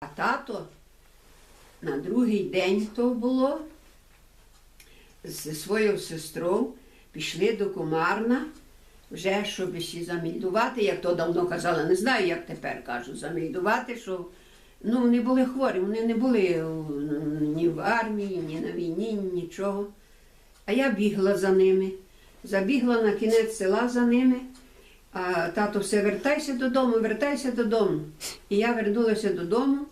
А тато на другий день то було зі своєю сестрою пішли до Комарна, вже щоб ще замільдувати, як то давно казали, не знаю, як тепер кажуть, замільдувати, що ну, вони були хворі, вони не були ні в армії, ні на війні, нічого. А я бігла за ними. Забігла на кінець села за ними. А тато все вертайся додому, вертайся додому. І я вернулася додому,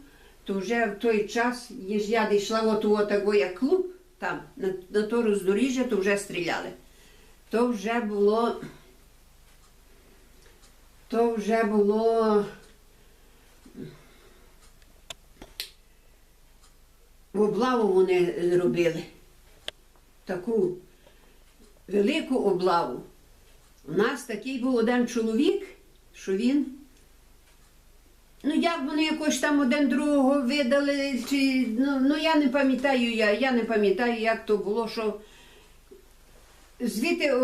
то вже в той час, їж я дійшла от у отако, як клуб, там, на, на то роздоріжжя, то вже стріляли. То вже було. То вже було. Облаву вони робили. Таку велику облаву. У нас такий був один чоловік, що він. Ну, як вони якось там один другого видали, чи. Ну, ну я не пам'ятаю, я, я не пам'ятаю, як то було, що звідти о,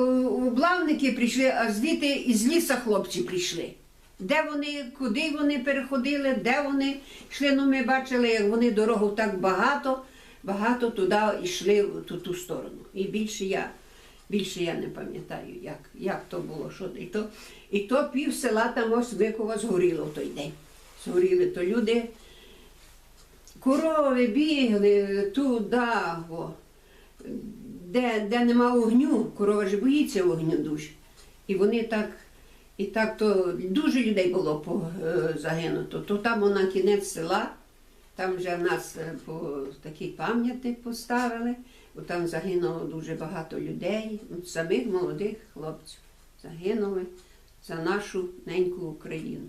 облавники прийшли, а звідти із ліса хлопці прийшли. Де вони, куди вони переходили, де вони йшли. Ну, ми бачили, як вони дорогу так багато, багато туди йшли в ту, ту сторону. І більше я, більше я не пам'ятаю, як, як то було. Що, і, то, і то пів села там ось Викова згоріло в той день. Згоріли, то люди корови бігли туди, де, де нема вогню, корова ж боїться вогню дуже. І вони так, і так то дуже людей було по, е, загинуто. То там на кінець села, там вже в нас е, по такий пам'ятник поставили, бо там загинуло дуже багато людей, ну, самих молодих хлопців. Загинули за нашу неньку Україну.